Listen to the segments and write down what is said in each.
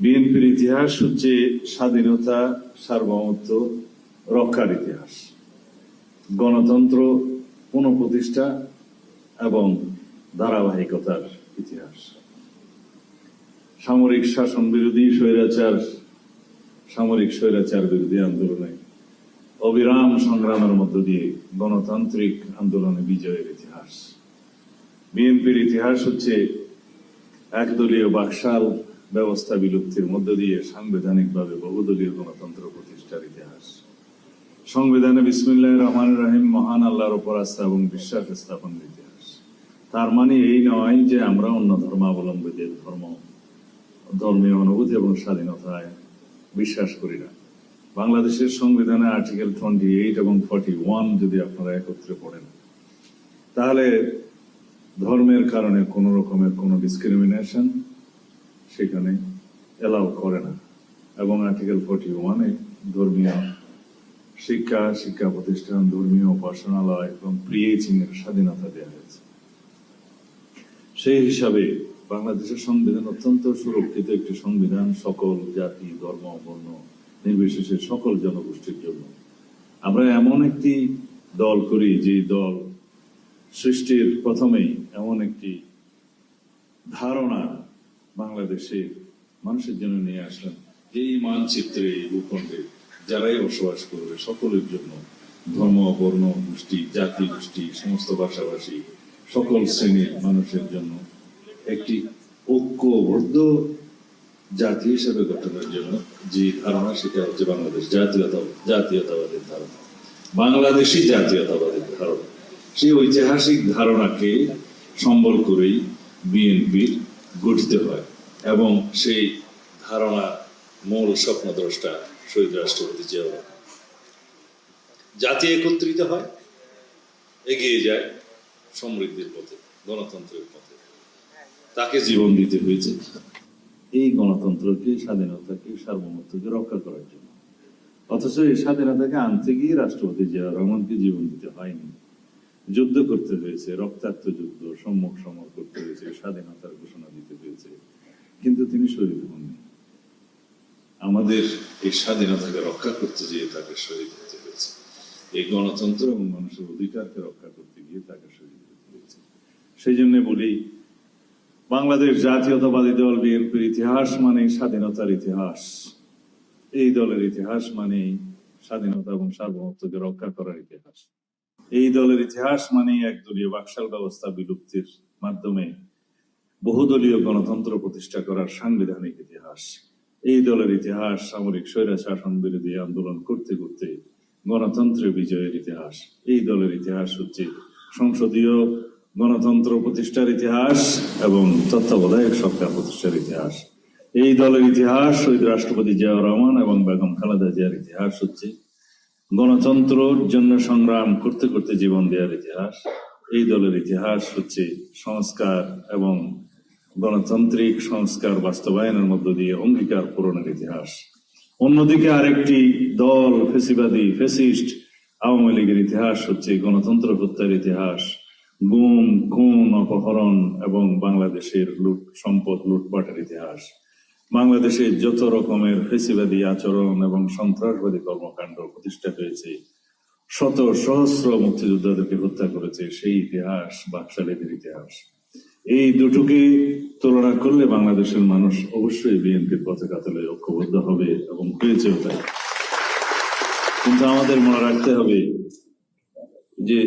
বিএনপির ইতিহাস হচ্ছে স্বাধীনতা, সার্বভৌমত্ব, রক্ষার ইতিহাস। গণতন্ত্র, পুনঃপ্রতিষ্ঠা এবং ধারাবাহিকতার ইতিহাস। সামরিক শাসন বিরোধী স্বৈরাচার, সামরিক স্বৈরাচার বিরোধী আন্দোলনে অবিরাম সংগ্রামের মধ্য দিয়ে গণতান্ত্রিক আন্দোলনে বিজয়ের ইতিহাস। বিএনপির ইতিহাস হচ্ছে একদলীয় বাকশাল ব্যবস্থা বিলুপ্তির মধ্য দিয়ে সাংবিধানিকভাবে বহুদলীয় গণতন্ত্র প্রতিষ্ঠার ইতিহাস। সংবিধানে বিসমিল্লাহ রহমান রহিম মহান আল্লাহর উপর আস্থা এবং বিশ্বাস স্থাপনের ইতিহাস। তার মানে এই নয় যে আমরা অন্য ধর্মাবলম্বীদের ধর্ম, ধর্মীয় অনুভূতি এবং স্বাধীনতায় বিশ্বাস করি না। বাংলাদেশের সংবিধানে আর্টিকেল টোয়েন্টি এইট এবং ফর্টি ওয়ান যদি আপনারা একত্রে পড়েন, তাহলে ধর্মের কারণে কোনো রকমের কোনো ডিসক্রিমিনেশন সেখানে এলাও করে না। এবং আর্টিকেল ফর্টি ওয়ানে ধর্মীয় শিক্ষা শিক্ষা প্রতিষ্ঠান, ধর্মীয় উপাসনালয় এবং প্রিয়েচিং এর স্বাধীনতা দেওয়া হয়েছে। সেই হিসাবে বাংলাদেশের সংবিধান অত্যন্ত সুরক্ষিত একটি সংবিধান, সকল জাতি, ধর্ম, বর্ণ নির্বিশেষে সকল জনগোষ্ঠীর জন্য। আমরা এমন একটি দল করি যে দল সৃষ্টির প্রথমেই এমন একটি ধারণা বাংলাদেশের মানুষের জন্য নিয়ে আসলেন এই মানচিত্রে এই ভূখণ্ডে যারাই বসবাস করবে, সকলের জন্য ধর্ম, বর্ণ, গোষ্ঠী, জাতি, গোষ্ঠী, সমস্ত ভাষাভাষী, সকল শ্রেণির মানুষের জন্য একটি ঐক্যবদ্ধ জাতি হিসেবে গঠনের জন্য যে ধারণা, সেটা হচ্ছে বাংলাদেশ জাতীয়তা জাতীয়তাবাদের ধারণা। বাংলাদেশি জাতীয়তাবাদের ধারণা। সেই ঐতিহাসিক ধারণাকে সম্বল করেই বিএনপির গঠিত হয় এবং সেই ধারণা মূল স্বপ্নদ্রষ্টা শহীদ রাষ্ট্রপতি জিয়াউর। জাতি একত্রিত হয়, এগিয়ে যায় সমৃদ্ধির পথে, গণতন্ত্রের পথে। তাকে জীবন দিতে হয়েছে। এই গণতন্ত্রকে, স্বাধীনতাকে, সার্বভৌমত্বকে রক্ষা করার জন্য। অথচ এই স্বাধীনতাকে আনতে গিয়ে রাষ্ট্রপতি জিয়া রহমানকে জীবন দিতে হয়নি। যুদ্ধ করতে হয়েছে, রক্তাক্ত যুদ্ধ, সম্মুখ সমর করতে হয়েছে, স্বাধীনতার ঘোষণা দিতে হয়েছে। কিন্তু তিনি শহীদ হননি। আমাদের এই স্বাধীনতাকে রক্ষা করতে গিয়ে তাকে শহীদ হতে হয়েছে। এই গণতন্ত্র এবং মানুষের অধিকারকে রক্ষা করতে গিয়ে তাকে শহীদ হতে হয়েছে। সেই জন্য বলি, বাংলাদেশ জাতীয়তাবাদী দল, বিএনপির ইতিহাস মানে স্বাধীনতার ইতিহাস। এই দলের ইতিহাস মানে স্বাধীনতা এবং সার্বভৌমত্বকে রক্ষা করার ইতিহাস। এই দলের ইতিহাস মানে একদলীয় বাকশাল ব্যবস্থা বিলুপ্তির মাধ্যমে বহুদলীয় গণতন্ত্র প্রতিষ্ঠা করার সাংবিধানিক ইতিহাস। এই দলের ইতিহাস সামরিক স্বৈরা শাসন বিরোধী আন্দোলন করতে করতে গণতন্ত্রের বিজয়ের ইতিহাস। এই দলের ইতিহাস হচ্ছে সংসদীয় গণতন্ত্র প্রতিষ্ঠার ইতিহাস এবং তত্ত্বাবধায়ক সরকার প্রতিষ্ঠার ইতিহাস। এই দলের ইতিহাস শহীদ রাষ্ট্রপতি জিয়াউর রহমান এবং বেগম খালেদা জিয়ার ইতিহাস হচ্ছে গণতন্ত্রের জন্য সংগ্রাম করতে করতে জীবন দেওয়ার ইতিহাস। এই দলের ইতিহাস হচ্ছে সংস্কার এবং গণতান্ত্রিক সংস্কার বাস্তবায়নের মধ্য দিয়ে অঙ্গীকার পূরণের ইতিহাস। অন্যদিকে আরেকটি দল ফেসিবাদী, ফেসিস্ট আওয়ামী লীগের ইতিহাস হচ্ছে গণতন্ত্র হত্যার ইতিহাস। গুম, খুন, অপহরণ এবং বাংলাদেশের লুট, সম্পদ লুটপাটের ইতিহাস। বাংলাদেশে যত রকমের ফেসিবাদী আচরণ এবং সন্ত্রাসবাদী কর্মকাণ্ড প্রতিষ্ঠা হয়েছে, শত সহস্র মুক্তিযোদ্ধাদেরকে হত্যা করেছে সেই ইতিহাস, বাকশালীদের ইতিহাস। এই দুটোকে তুলনা করলে বাংলাদেশের মানুষ অবশ্যই বিএনপির পতাকা তলে ঐক্যবদ্ধ হবে এবং হয়েছেও তাই কিন্তু আমাদের মনে রাখতে হবে যে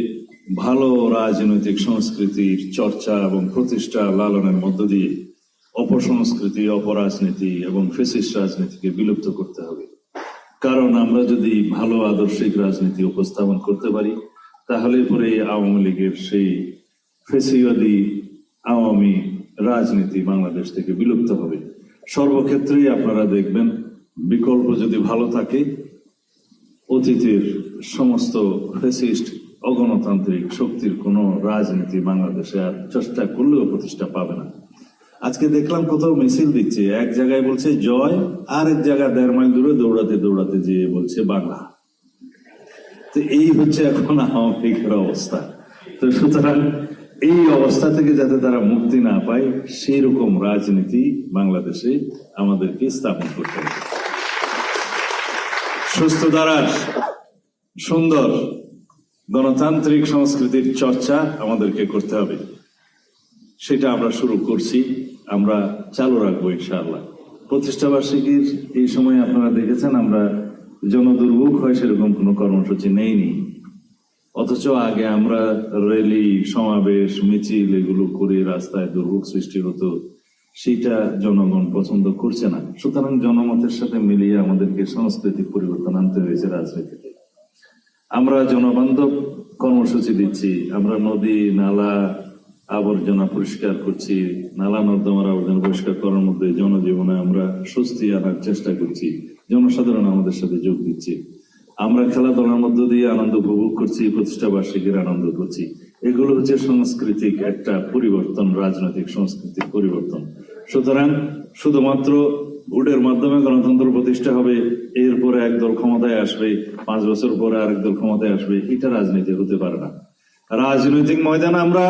ভালো রাজনৈতিক সংস্কৃতির চর্চা এবং প্রতিষ্ঠা লালনের মধ্য দিয়ে অপসংস্কৃতি, অপরাজনীতি এবং ফেসিস্ট রাজনীতিকে বিলুপ্ত করতে হবে। কারণ আমরা যদি ভালো আদর্শিক রাজনীতি উপস্থাপন করতে পারি, তাহলে পরে আওয়ামী লীগের সেই ফেসিবাদী আওয়ামী রাজনীতি বাংলাদেশ থেকে বিলুপ্ত হবে। সর্বক্ষেত্রেই আপনারা দেখবেন, বিকল্প যদি ভালো থাকে, অতীতের সমস্ত ফেসিস্ট অগণতান্ত্রিক শক্তির কোন রাজনীতি বাংলাদেশে আর চেষ্টা করলেও প্রতিষ্ঠা পাবে না। আজকে দেখলাম কোথাও মিছিল দিচ্ছে। এক জায়গায় বলছে জয় আর এক জায়গায় দেড় মাইল দূরে দৌড়াতে দৌড়াতে যেয়ে বলছে বাংলা। তো এই হচ্ছে এখন আওয়ামী অবস্থা। তো সুতরাং এই অবস্থা থেকে যাতে তারা মুক্তি না পায় সেই রকম রাজনীতি বাংলাদেশে আমাদেরকে স্থাপন করতে হবে। সুস্থ ধারার সুন্দর গণতান্ত্রিক সংস্কৃতির চর্চা আমাদেরকে করতে হবে। সেটা আমরা শুরু করছি। আমরা চালু রাখব ইনশাআল্লাহ। প্রতিষ্ঠা বার্ষিকীর এই সময় আপনারা দেখেছেন, আমরা জনদুর্ভোগ হয় সেরকম কোনো কর্মসূচি নেইনি। অথচ আগে আমরা র্যালি সমাবেশ, মিছিল এগুলো করে রাস্তায় দুর্ভোগ সৃষ্টি হতো, সেটা জনগণ পছন্দ করছে না। সুতরাং জনমতের সাথে মিলিয়ে আমাদেরকে সাংস্কৃতিক পরিবর্তন আনতে হয়েছে রাজনীতিতে। আমরা জনবান্ধব কর্মসূচি দিচ্ছি, আমরা নদী, নালা আবর্জনা পরিষ্কার করছি নালা নর্দমার আবর্জনা পরিষ্কার করার মধ্যে জনজীবনে আমরা স্বস্তি আনার চেষ্টা করছি, জনসাধারণ আমাদের সাথে যোগ দিচ্ছে। আমরা খেলাধুলার মধ্য দিয়ে আনন্দ উপভোগ করছি প্রতিষ্ঠা বার্ষিকীর আনন্দ করছি। এগুলো হচ্ছে সাংস্কৃতিক একটা পরিবর্তন, রাজনৈতিক সংস্কৃতির পরিবর্তন। সুতরাং শুধুমাত্র ভোটের মাধ্যমে গণতন্ত্র প্রতিষ্ঠা হবে, এরপরে একদল ক্ষমতায় আসবে, পাঁচ বছর পরে আরেক দল ক্ষমতায় আসবে, এটা রাজনীতি হতে পারে না। রাজনৈতিক ময়দানে আমরা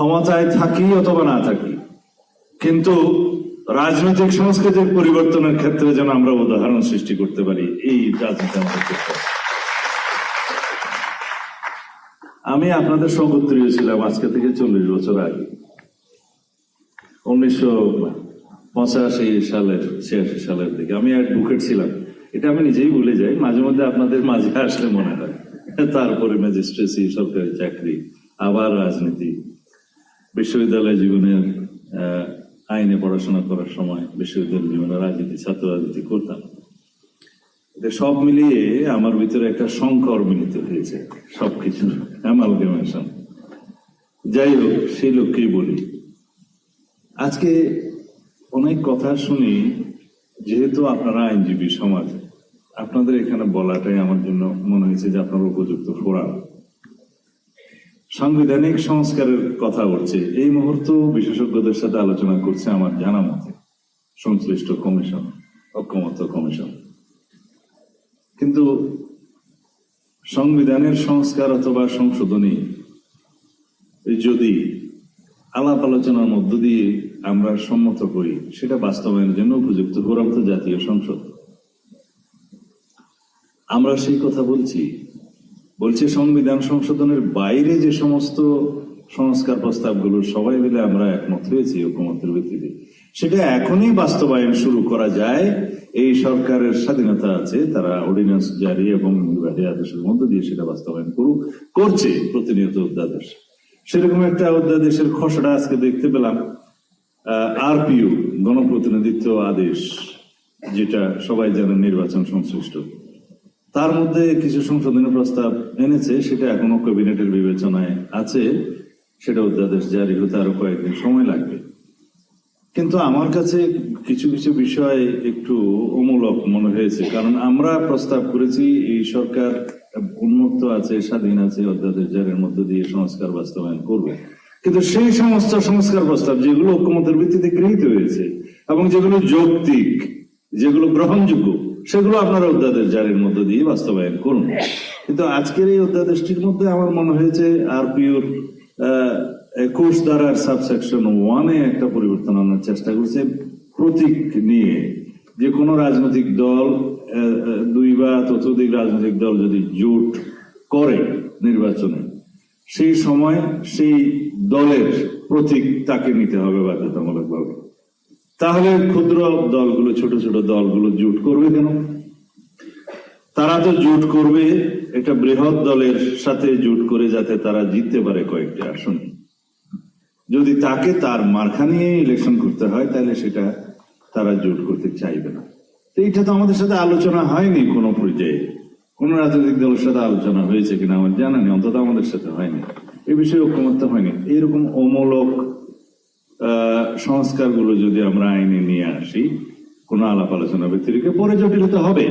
ক্ষমতায় থাকি অথবা না থাকি। কিন্তু রাজনৈতিক সংস্কৃতির পরিবর্তনের ক্ষেত্রে যেন আমরা উদাহরণ সৃষ্টি করতে পারি, এই রাজনীতি আমি আপনাদের সঙ্গত্রীয় ছিলাম আজকে থেকে চল্লিশ বছর আগে। উনিশশো পঁচাশি সালের, ছিয়াশি সালের দিকে। আমি অ্যাডভোকেট ছিলাম। এটা আমি নিজেই ভুলে যাই, মাঝে মধ্যে আপনাদের মাঝে আসলে মনে হয়। তারপরে ম্যাজিস্ট্রেসি, সরকারি চাকরি, আবার রাজনীতি। বিশ্ববিদ্যালয় জীবনের আইনে পড়াশোনা করার সময় বিশ্ববিদ্যালয় জীবনে রাজনীতি, ছাত্র রাজনীতি করতাম। সব মিলিয়ে আমার ভিতরে একটা সংকর মিলিত হয়েছে সবকিছু অ্যামালগেমেশন যাই হোক, সেই লোককেই বলি। আজকে অনেক কথা শুনি, যেহেতু আপনারা আইনজীবী সমাজ, আপনাদের এখানে বলাটাই আমার জন্য মনে হয়েছে যে আপনার উপযুক্ত ফোরাম। সাংবিধানিক সংস্কারের কথা উঠছে এই মুহূর্ত বিশেষজ্ঞদের সাথে আলোচনা করছে আমার জানা মতে। সংশ্লিষ্ট কমিশন ঐক্যমত্য কমিশন। কিন্তু সংবিধানের সংস্কার অথবা সংশোধনী যদি আলাপ আলোচনার মধ্য দিয়ে আমরা সম্মত করি, সেটা বাস্তবায়নের জন্য উপযুক্ত ফোরাম জাতীয় সংসদ। আমরা সেই কথা বলছি বলছি সংবিধান সংশোধনের বাইরে যে সমস্ত সংস্কার প্রস্তাবগুলো, সবাই মিলে আমরা একমত হয়েছি ঐকমতের ভিত্তিতে। সেটা এখনই বাস্তবায়ন শুরু করা যায়। এই সরকারের স্বাধীনতা আছে, তারা অর্ডিন্যান্স জারি এবং আদেশের মধ্য দিয়ে সেটা বাস্তবায়ন করুক, করছে প্রতিনিয়ত অধ্যাদেশ। সেরকম একটা অধ্যাদেশের খসড়া আজকে দেখতে পেলাম। আরপিইউ গণপ্রতিনিধিত্ব আদেশ, যেটা সবাই জানেন নির্বাচন সংশ্লিষ্ট। তার মধ্যে কিছু সংশোধনী প্রস্তাব এনেছে, সেটা এখনও ক্যাবিনেটের বিবেচনায় আছে, সেটা অধ্যাদেশ জারি হতে আরও কয়েকদিন সময় লাগবে। কিন্তু আমার কাছে কিছু কিছু বিষয় একটু অমূলক মনে হয়েছে, কারণ আমরা প্রস্তাব করেছি, এই সরকার উন্মুক্ত আছে, স্বাধীন আছে, অধ্যাদেশ জারির মধ্য দিয়ে সংস্কার বাস্তবায়ন করবে। কিন্তু সেই সমস্ত সংস্কার প্রস্তাব যেগুলো ঐক্যমতের ভিত্তিতে গৃহীত হয়েছে এবং যেগুলো যৌক্তিক, যেগুলো গ্রহণযোগ্য সেগুলো আপনারা অধ্যাদেশ জারির মধ্য দিয়ে বাস্তবায়ন করুন। কিন্তু আজকের এই অধ্যাদেশটির মধ্যে আমার মনে হয়েছে আর পিওর একুশ ধারার সাবসেকশন ওয়ানে একটা পরিবর্তন আনার চেষ্টা করছে প্রতীক নিয়ে। যে কোনো রাজনৈতিক দল দুই বা ততোধিক রাজনৈতিক দল যদি জোট করে নির্বাচনে, সেই সময় সেই দলের প্রতীক তাকে নিতে হবে বাধ্যতামূলকভাবে। তাহলে ক্ষুদ্র দলগুলো, ছোট ছোট দলগুলো জুট করবে কেন? তারা তো জুট করবে, একটা বৃহৎ দলের সাথে জুট করে যাতে তারা জিততে পারে কয়েকটি আসন। যদি তাকে তার মার্কা নিয়ে ইলেকশন করতে হয়, তাহলে সেটা তারা জোট করতে চাইবে না। তো এটা তো আমাদের সাথে আলোচনা হয়নি কোনো পর্যায়ে। কোন রাজনৈতিক দলের সাথে আলোচনা হয়েছে কিনা আমার জানা নেই, অন্তত আমাদের সাথে হয়নি। এই বিষয়ে ঐক্যমত্য হয়নি। এইরকম অমূলক সংস্কারগুলো যদি আমরা আইনে নিয়ে আসি, কোনো আলাপ আলোচনা ব্যতিরিক্ত পরে জটিলতা হবে।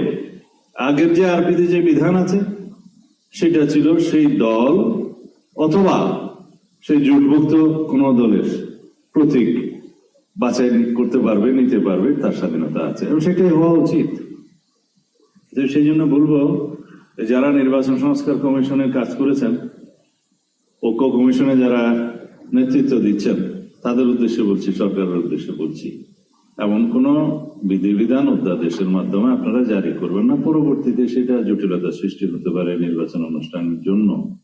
আগের যে আরপিতে যে বিধান আছে, সেটা ছিল সেই দল অথবা সেই জোটভুক্ত কোন দলের প্রতীক বাছাই করতে পারবে, নিতে পারবে, তার স্বাধীনতা আছে। এবং সেটাই হওয়া উচিত। সেই জন্য বলব, যারা নির্বাচন সংস্কার কমিশনের কাজ করেছেন, ঐক্য কমিশনে যারা নেতৃত্ব দিচ্ছেন তাদের উদ্দেশ্যে বলছি, সরকারের উদ্দেশ্যে বলছি। এমন কোন বিধিবিধান অধ্যাদেশের মাধ্যমে আপনারা জারি করবেন না। পরবর্তীতে সেটা জটিলতা সৃষ্টি হতে পারে নির্বাচন অনুষ্ঠানের জন্য।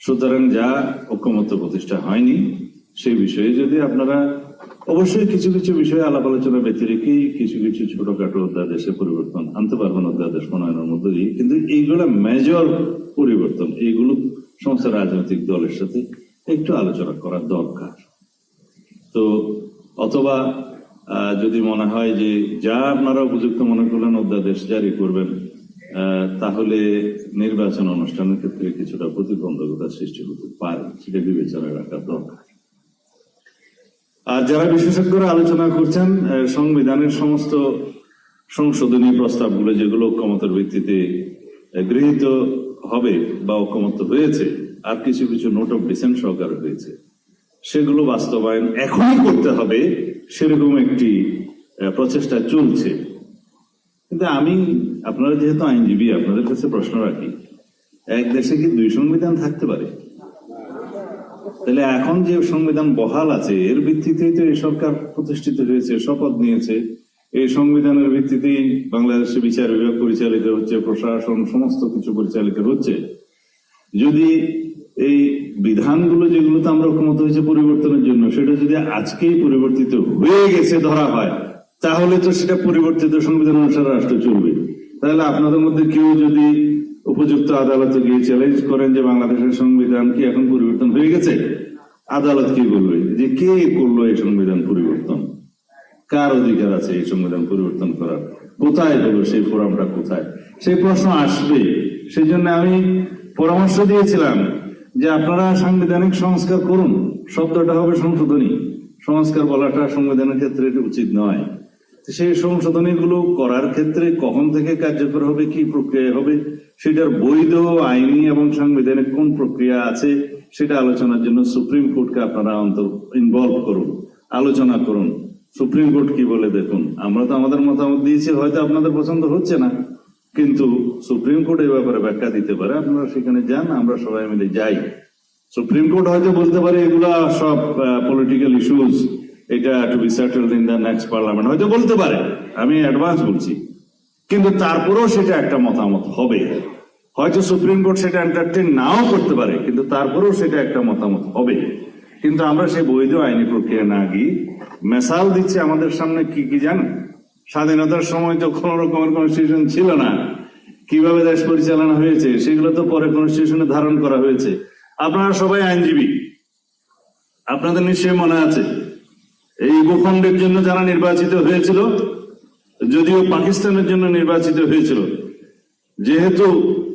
সুতরাং যা ঐক্যমত্য প্রতিষ্ঠা হয়নি সেই বিষয়ে যদি আপনারা অবশ্যই কিছু কিছু বিষয়ে আলাপ আলোচনা ব্যতি কিছু কিছু ছোটখাটো অধ্যাদেশে পরিবর্তন আনতে পারবেন, অধ্যাদেশ প্রণয়নের মধ্যে দিয়ে। কিন্তু এইগুলো মেজর পরিবর্তন, এইগুলো সমস্ত রাজনৈতিক দলের সাথে একটু আলোচনা করার দরকার। তো অথবা যদি মনে হয় যে যা আপনারা উপযুক্ত মনে করলেন অধ্যাদেশ জারি করবেন তাহলে নির্বাচন অনুষ্ঠানের ক্ষেত্রে কিছুটা প্রতিবন্ধকতা সৃষ্টি হতে পারে, সেটা বিবেচনায় রাখা দরকার। আর যারা বিশেষজ্ঞরা আলোচনা করছেন সংবিধানের সমস্ত সংশোধনী প্রস্তাবগুলো যেগুলো ঐক্যমতের ভিত্তিতে গৃহীত হবে বা ঐক্যমত হয়েছে, আর কিছু কিছু নোট অফ ডিসেন্ট সহকারে হয়েছে সেগুলো বাস্তবায়ন এখনই করতে হবে, সেরকম একটি প্রচেষ্টা চলছে। কিন্তু আমি, আপনারা যেহেতু আইনজীবী, আপনাদের কাছে প্রশ্ন রাখি, এক দেশে কি দুই সংবিধান থাকতে পারে? তাহলে এখন যে সংবিধান বহাল আছে, এর ভিত্তিতেই তো এই সরকার প্রতিষ্ঠিত হয়েছে, শপথ নিয়েছে। এই সংবিধানের ভিত্তিতেই বাংলাদেশে বিচার বিভাগ পরিচালিত হচ্ছে, প্রশাসন, সমস্ত কিছু পরিচালিত হচ্ছে। যদি এই বিধানগুলো যেগুলোতে আমরা ঐক্যমত হয়েছে পরিবর্তনের জন্য, সেটা যদি আজকেই পরিবর্তিত হয়ে গেছে ধরা হয়, তাহলে তো সেটা পরিবর্তিত সংবিধান অনুসারে রাষ্ট্র চলবে। তাহলে আপনাদের মধ্যে কেউ যদি উপযুক্ত আদালতে গিয়ে চ্যালেঞ্জ করেন যে বাংলাদেশের সংবিধান কি এখন পরিবর্তন হয়ে গেছে, আদালত কি বলবে? যে কে করল এই সংবিধান পরিবর্তন? কার অধিকার আছে এই সংবিধান পরিবর্তন করার? কোথায় হলো সেই ফোরামটা কোথায়? সেই প্রশ্ন আসবে। সেই জন্য আমি পরামর্শ দিয়েছিলাম যে আপনারা সাংবিধানিক সংস্কার করুন, শব্দটা হবে সংশোধনী। সংস্কার বলাটা সংবিধানের ক্ষেত্রে উচিত নয়। সেই সংশোধনী গুলো করার ক্ষেত্রে কখন থেকে কার্যকর হবে, কি প্রক্রিয়া হবে, সেটার বৈধ আইনি এবং সাংবিধানিক কোন প্রক্রিয়া আছে, সেটা আলোচনার জন্য সুপ্রিম কোর্টকে আপনারা অন্তর ইনভলভ করুন, আলোচনা করুন। সুপ্রিম কোর্ট কি বলে দেখুন? আমরা তো আমাদের মতামত দিয়েছি, হয়তো আপনাদের পছন্দ হচ্ছে না। কিন্তু সুপ্রিম কোর্ট এই ব্যাপারে ব্যাখ্যা দিতে পারে। আপনারা সেখানে যান, আমরা সবাই মিলে যাই। সুপ্রিম কোর্ট হয়তো বলতে পারে, এগুলা সব পলিটিক্যাল ইস্যুজ এটা to be settled in the next parliament হয়তো বলতে পারে, আমি অ্যাডভান্স বলছি। কিন্তু তারপরেও সেটা একটা মতামত হবে। হয়তো সুপ্রিম কোর্ট সেটা এন্টারটেন নাও করতে পারে, কিন্তু তারপরেও সেটা একটা মতামত হবে। কিন্তু আমরা সেই বৈধ আইনি প্রক্রিয়া না গিয়ে মেসাল দিচ্ছে আমাদের সামনে, কি কি জানেন? স্বাধীনতার সময় তো কোন রকমের কনস্টিটিউশন ছিল না। কীভাবে দেশ পরিচালনা হয়েছে, সেগুলো তো পরে কনস্টিটিউশনে ধারণ করা হয়েছে। আপনারা সবাই আইনজীবী। আপনাদের নিশ্চয়ই মনে আছে। এই ভূখণ্ডের জন্য যারা নির্বাচিত হয়েছিল, যদিও পাকিস্তানের জন্য নির্বাচিত হয়েছিল, যেহেতু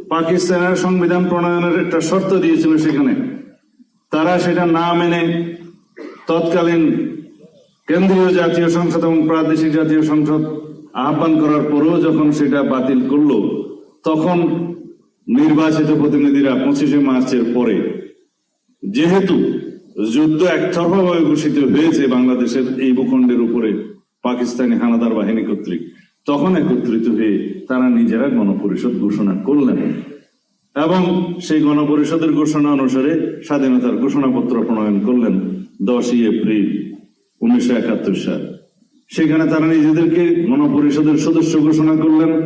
পাকিস্তানের সংবিধান প্রণয়নের একটা শর্ত দিয়েছিল সেখানে, তারা সেটা না মেনে তৎকালীন কেন্দ্রীয় জাতীয় সংসদ এবং প্রাদেশিক জাতীয় সংসদ আহ্বান করার পরেও যখন সেটা বাতিল করল, তখন নির্বাচিত প্রতিনিধিরা পঁচিশে মার্চের পরে, যেহেতু যুদ্ধ একতরফাভাবে ঘোষিত হয়েছে বাংলাদেশের এই ভূখণ্ডের উপরে পাকিস্তানি হানাদার বাহিনী কর্তৃক, তখন একত্রিত হয়ে তারা নিজেরা গণপরিষদ ঘোষণা করলেন। এবং সেই গণপরিষদের ঘোষণা অনুসারে স্বাধীনতার ঘোষণাপত্র প্রণয়ন করলেন দশই এপ্রিল। উনিশশো একাত্তর সাল। সেখানে তারা নিজেদেরকে গণপরিষদের সদস্য ঘোষণা করলেন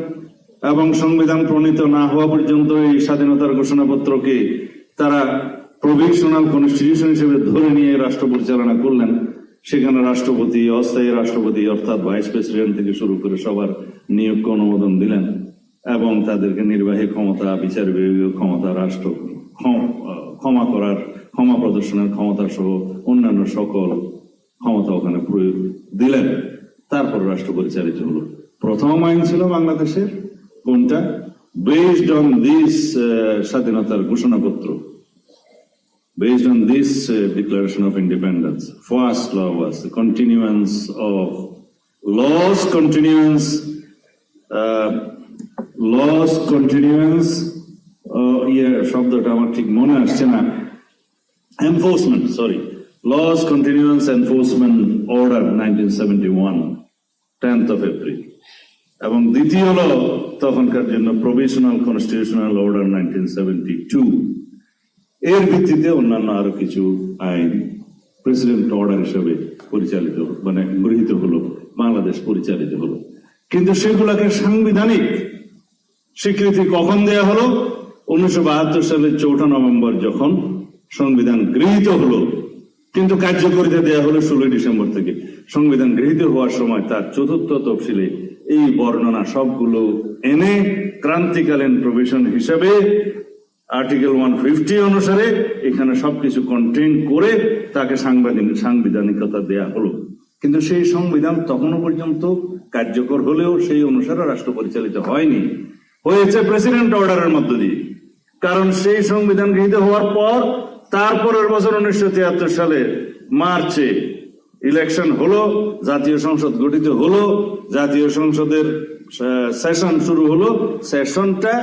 এবং সংবিধান প্রণীত না হওয়া পর্যন্ত এই স্বাধীনতার ঘোষণাপত্রকে তারা প্রভিশনাল কনস্টিটিউশন হিসেবে ধরে নিয়ে রাষ্ট্র পরিচালনা করলেন। সেখানে রাষ্ট্রপতি, অস্থায়ী রাষ্ট্রপতি অর্থাৎ ভাইস প্রেসিডেন্ট থেকে শুরু করে সবার নিয়োগকে অনুমোদন দিলেন এবং তাদেরকে নির্বাহী ক্ষমতা, বিচার বিভাগীয় ক্ষমতা, রাষ্ট্র ক্ষম- করার, ক্ষমা প্রদর্শনের ক্ষমতা সহ অন্যান্য সকল ক্ষমতা ওখানে প্রয়োগ দিলেন। তারপর রাষ্ট্র পরিচালিত হলো। প্রথম আইন ছিল বাংলাদেশের, কোনটা? বেসড অন দিস স্বাধীনতার ঘোষণাপত্র। Based on this declaration of independence first law was continuance of laws continuance laws continuance ইয়ে শব্দটা আমার ঠিক মনে আসছে না। Enforcement sorry laws continuance enforcement order 1971, 10th of April. এবং দ্বিতীয় ল তখনকার জন্য provisional constitutional order nineteen seventy two এর ভিত্তিতে অন্যান্য আরও কিছু আইন প্রেসিডেন্ট অর্ডার হিসেবে পরিচালিত মানে গৃহীত হলো বাংলাদেশ পরিচালিত হলো। কিন্তু সেগুলোকে সাংবিধানিক স্বীকৃতি কখন দেয়া হলো? উনিশশো বাহাত্তর সালের চৌঠা নভেম্বর যখন সংবিধান গৃহীত হলো কিন্তু কার্যকরিতা দেয়া হলো ষোলোই ডিসেম্বর থেকে। সংবিধান গৃহীত হওয়ার সময় তার চতুর্থ তফসিলে এই বর্ণনা সবগুলো এনে ক্রান্তিকালীন প্রভিশন হিসাবে আর্টিকেল ওয়ান ফিফটি অনুসারে এখানে সবকিছু কন্টেন করে তাকে সাংবিধানিক সাংবিধানিকতা দেয়া হলো। কিন্তু সেই সংবিধান তখনও পর্যন্ত কার্যকর হলেও সেই অনুসারে রাষ্ট্র পরিচালিত হয়নি। হয়েছে প্রেসিডেন্ট অর্ডারের মধ্য দিয়ে। কারণ সেই সংবিধান গৃহীত হওয়ার পর তারপরের বছর উনিশশো তিয়াত্তর সালে মার্চে ইলেকশন হলো, জাতীয় সংসদ গঠিত হলো, জাতীয় সংসদের সেশন শুরু হলো। সেশনটা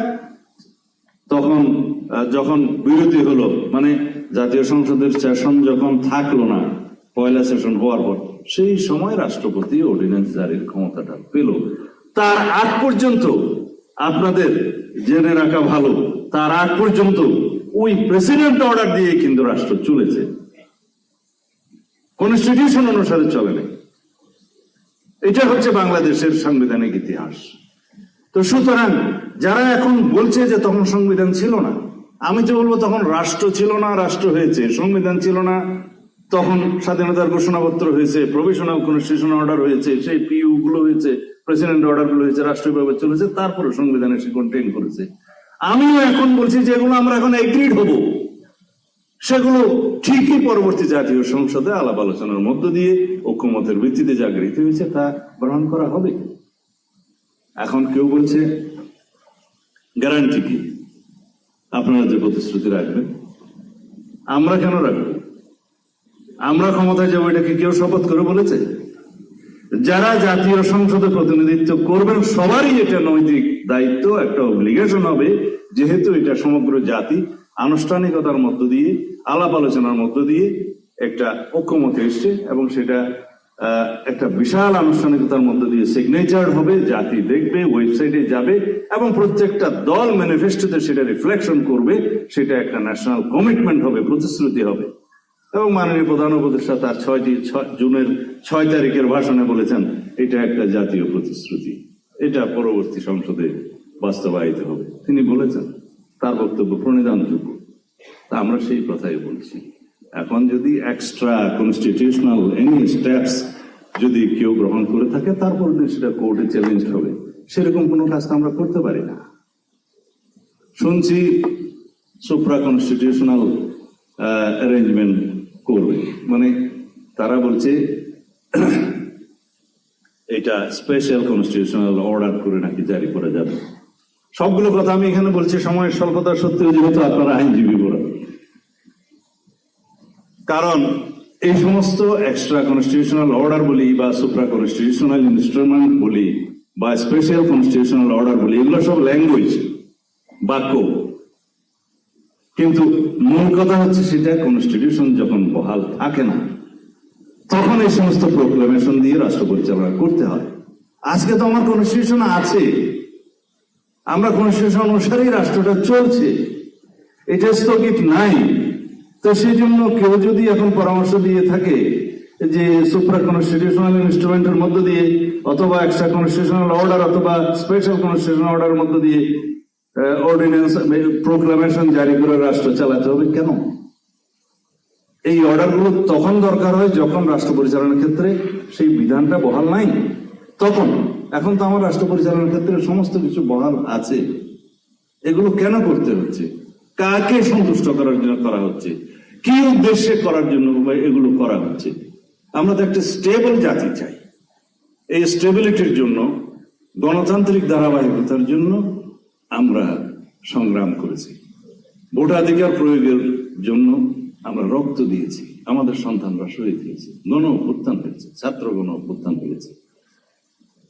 তখন যখন বিরতি হলো মানে জাতীয় সংসদের সেশন যখন থাকল না, পয়লা সেশন হওয়ার পর, সেই সময় রাষ্ট্রপতি অর্ডিন্যান্স জারির ক্ষমতাটা পেল। তার আগ পর্যন্ত আপনাদের জেনে রাখা ভালো, তার আগ পর্যন্ত ওই প্রেসিডেন্ট অর্ডার দিয়ে কিন্তু রাষ্ট্র চলেছে। কনস্টিটিউশন অনুসারে চলে নাই। এটা হচ্ছে বাংলাদেশের সাংবিধানিক ইতিহাস। তো সুতরাং যারা এখন বলছে যে তখন সংবিধান ছিল না, আমি তো বলব তখন রাষ্ট্র ছিল না, রাষ্ট্র হয়েছে, সংবিধান ছিল না, তখন স্বাধীনতার ঘোষণাপত্র হয়েছে প্রভিশনাল কনস্টিটিউশন অর্ডার হয়েছে, সেই পিইউ গুলো হয়েছে প্রেসিডেন্ট অর্ডারগুলো হয়েছে রাষ্ট্রীয়ভাবে চলেছে, তারপরে সংবিধানে সে কন্টেন করেছে। আমিও এখন বলছি যেগুলো আমরা এখন এগ্রিড হব, সেগুলো ঠিকই পরবর্তী জাতীয় সংসদে আলাপ আলোচনার মধ্য দিয়ে ঐক্যমতের ভিত্তিতে যা গৃহীত হয়েছে তা গ্রহণ করা হবে এখন কেউ বলছে গ্যারান্টি কি? আপনারা যে প্রতিশ্রুতি রাখবেন, আমরা কেন রাখব? আমরা ক্ষমতায় যাব এটাকে কেউ শপথ করে বলেছে? যারা জাতীয় সংসদে প্রতিনিধিত্ব করবেন, সবারই এটা নৈতিক দায়িত্ব, একটা অব্লিগেশন হবে যেহেতু এটা সমগ্র জাতি আনুষ্ঠানিকতার মধ্য দিয়ে, আলাপ আলোচনার মধ্য দিয়ে একটা ঐক্যমতে এসছে এবং সেটা একটা বিশাল আনুষ্ঠানিকতার মধ্য দিয়ে সিগনেচার হবে, জাতি দেখবে ওয়েবসাইটে যাবে এবং প্রত্যেকটা দল ম্যানিফেস্টোতে সেটা রিফ্লেকশন করবে, সেটা একটা ন্যাশনাল কমিটমেন্ট হবে, প্রতিশ্রুতি হবে। এবং মাননীয় প্রধান উপদেষ্টা তার ছয়টি, ছয়- জুনের ছয় তারিখের ভাষণে বলেছেন, এটা একটা জাতীয় প্রতিশ্রুতি। এটা পরবর্তী সংসদে বাস্তবায়িত হবে। তিনি বলেছেন, তার বক্তব্য প্রণিধানযোগ্য। তা আমরা সেই কথাই বলছি। এখন যদি এক্সট্রা কনস্টিটিউশনাল এনি স্টেপস যদি কেউ গ্রহণ করে থাকে, তারপর দিন সেটা কোর্টে চ্যালেঞ্জ হবে, সেরকম কোনো কাজ আমরা করতে পারি না। শুনছি সুপ্রা কনস্টিটিউশনাল অ্যারেঞ্জমেন্ট করবে। মানে তারা বলছে, এটা স্পেশাল কনস্টিটিউশনাল অর্ডার করে নাকি জারি করা যাবে। সবগুলো কথা আমি এখানে বলছি, সময়ের স্বল্পতা সত্ত্বেও যেহেতু আপনারা আইনজীবী বড় কারণ এই সমস্ত এক্সট্রা কনস্টিটিউশনাল অর্ডার বলি বা সুপ্রা কনস্টিটিউশনাল ইনস্ট্রুমেন্ট বলি বা স্পেশাল কনস্টিটিউশনাল অর্ডার বলি, এগুলো সব ল্যাঙ্গুয়েজ বাক্য। কিন্তু মূল কথা হচ্ছে সেটা কনস্টিটিউশন যখন বহাল থাকে না, তখন এই সমস্ত প্রোক্লামেশন দিয়ে রাষ্ট্র পরিচালনা করতে হয়। আজকে তো আমার কনস্টিটিউশন আছে। আমরা কনস্টিটিউশন অনুসারেই রাষ্ট্রটা চলছে। এটা স্থগিত নাই। তো সেই জন্য কেউ যদি এখন পরামর্শ দিয়ে থাকে যে সুপ্রা কনস্টিটিউশনাল ইনস্ট্রুমেন্টের মধ্য দিয়ে অথবা এক্সট্রা কনস্টিটিউশনাল অর্ডার অথবা স্পেশাল কনস্টিটিউশনাল অর্ডার মধ্য দিয়ে অর্ডিন্যান্স প্রোক্লামেশন জারি করে রাষ্ট্র চালাতে হবে কেন? এই অর্ডারগুলো তখন দরকার হয় যখন রাষ্ট্র পরিচালনার ক্ষেত্রে সেই বিধানটা বহাল নাই। তখন এখন তো আমার রাষ্ট্র পরিচালনার ক্ষেত্রে সমস্ত কিছু বহাল আছে। এগুলো কেন করতে হচ্ছে? কাকে সন্তুষ্ট করার জন্য করা হচ্ছে? কি উদ্দেশ্যে করার জন্য এগুলো করা হচ্ছে? আমরা তো একটা স্টেবল জাতি চাই। এই স্টেবিলিটির জন্য, গণতান্ত্রিক ধারাবাহিকতার জন্য আমরা সংগ্রাম করেছি। ভোটাধিকার প্রয়োগের জন্য আমরা রক্ত দিয়েছি। আমাদের সন্তানরা শহীদ হয়েছে গণ অভ্যুত্থান হয়েছে ছাত্র গণ অভ্যুত্থান হয়েছে।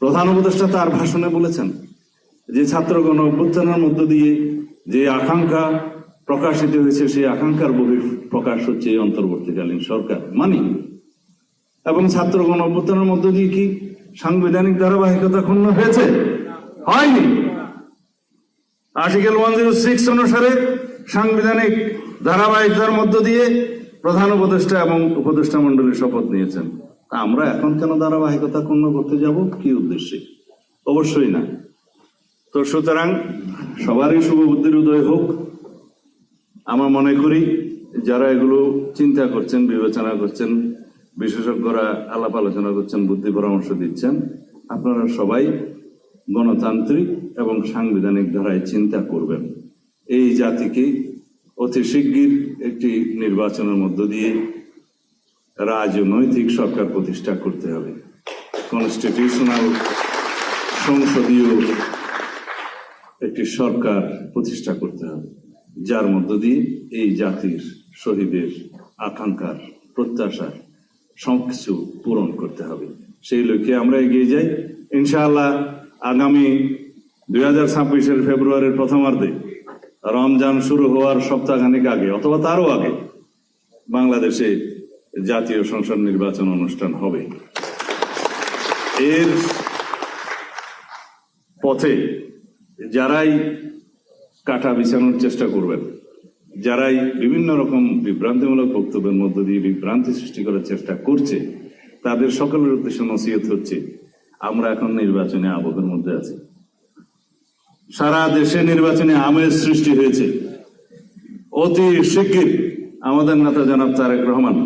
প্রধান উপদেষ্টা তার ভাষণে বলেছেন যে ছাত্রগণ অভ্যুত্থানের মধ্য দিয়ে যে আকাঙ্ক্ষা প্রকাশিত হয়েছে, সেই আকাঙ্ক্ষার বহির প্রকাশ হচ্ছে এই অন্তর্বর্তীকালীন সরকার। মানি? এবং ছাত্র গণ অভ্যুত্থানের মধ্য দিয়ে কি সাংবিধানিক ধারাবাহিকতা ক্ষুণ্ণ হয়েছে? হয়নি। আর্টিকেল ওয়ান জিরো সিক্স অনুসারে সাংবিধানিক ধারাবাহিকতার মধ্য দিয়ে প্রধান উপদেষ্টা এবং উপদেষ্টা মন্ডলী শপথ নিয়েছেন। আমরা এখন কেন ধারাবাহিকতা পূর্ণ করতে যাব? কি উদ্দেশ্যে? অবশ্যই না। তো সুতরাং সবারই শুভ বুদ্ধির উদয় হোক। আমার মনে করি যারা এগুলো চিন্তা করছেন, বিবেচনা করছেন, বিশেষজ্ঞরা আলাপ আলোচনা করছেন, বুদ্ধি পরামর্শ দিচ্ছেন, আপনারা সবাই গণতান্ত্রিক এবং সাংবিধানিক ধারায় চিন্তা করবেন। এই জাতিকে অতি শিগগির একটি নির্বাচনের মধ্য দিয়ে রাজনৈতিক সরকার প্রতিষ্ঠা করতে হবে। কনস্টিটিউশনাল সংসদীয় একটি সরকার প্রতিষ্ঠা করতে হবে, যার মধ্য দিয়ে এই জাতির শহীদের আকাঙ্ক্ষার, প্রত্যাশার সবকিছু পূরণ করতে হবে। সেই লক্ষ্যে আমরা এগিয়ে যাই। ইনশাআল্লাহ আগামী দুই হাজার ছাব্বিশের ফেব্রুয়ারির প্রথমার্ধে রমজান শুরু হওয়ার সপ্তাহখানিক আগে অথবা তারও আগে বাংলাদেশে জাতীয় সংসদ নির্বাচন অনুষ্ঠান হবে। এর পথে যারাই কাটা বিছানোর চেষ্টা করবেন, যারাই বিভিন্ন রকম বিভ্রান্তিমূলক বক্তব্যের মধ্য দিয়ে বিভ্রান্তি সৃষ্টি করার চেষ্টা করছে, তাদের সকলের উদ্দেশ্যে নসিহত হচ্ছে, আমরা এখন নির্বাচনে আবহের মধ্যে আছি। সারা দেশে নির্বাচনে আমেজ সৃষ্টি হয়েছে। অতি শিগগির আমাদের নেতা জনাব তারেক রহমান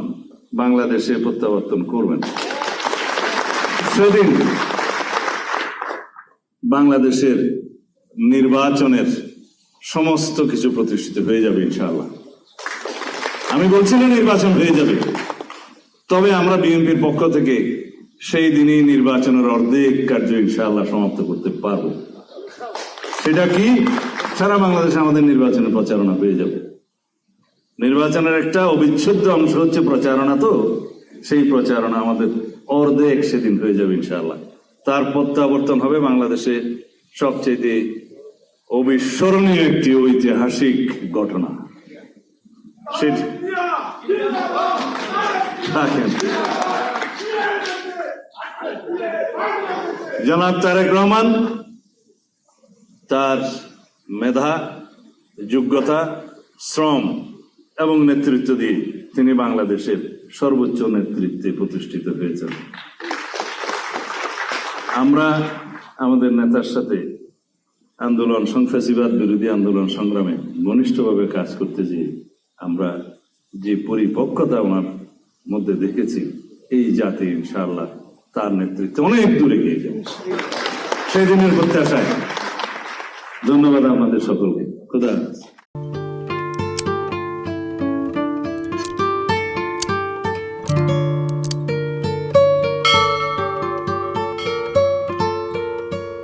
বাংলাদেশে প্রত্যাবর্তন করবেন। সেদিন বাংলাদেশের নির্বাচনের সমস্ত কিছু প্রতিষ্ঠিত হয়ে যাবে, ইনশাআল্লাহ। আমি বলছি না নির্বাচন হয়ে যাবে। তবে আমরা বিএনপির পক্ষ থেকে সেই দিনই নির্বাচনের অর্ধেক কার্য ইনশাআল্লাহ সমাপ্ত করতে পারব। সেটা কি? সারা বাংলাদেশে আমাদের নির্বাচনের প্রচারণা হয়ে যাবে। নির্বাচনের একটা অবিচ্ছেদ্য অংশ হচ্ছে প্রচারণা তো। সেই প্রচারণা আমাদের অর্ধেক সেদিন হয়ে যাবে ইনশাআল্লাহ। তার প্রত্যাবর্তন হবে বাংলাদেশে সবচেয়ে অবিস্মরণীয় একটি ঐতিহাসিক ঘটনা। জনাব তারেক রহমান, তার মেধা, যোগ্যতা, শ্রম এবং নেতৃত্ব দিয়ে তিনি বাংলাদেশের সর্বোচ্চ নেতৃত্বে প্রতিষ্ঠিত হয়েছেন। আমরা আমাদের নেতার সাথে আন্দোলন, সংফাসিবাদ বিরোধী আন্দোলন সংগ্রামে ঘনিষ্ঠভাবে কাজ করতে যেয়ে আমরা যে পরিপক্কতা ওনার মধ্যে দেখেছি, এই জাতি ইনশাআল্লাহ তার নেতৃত্বে অনেক দূরে গিয়ে যাবে। সেই দিনের প্রত্যাশায় ধন্যবাদ আমাদের সকলকে। খুদা।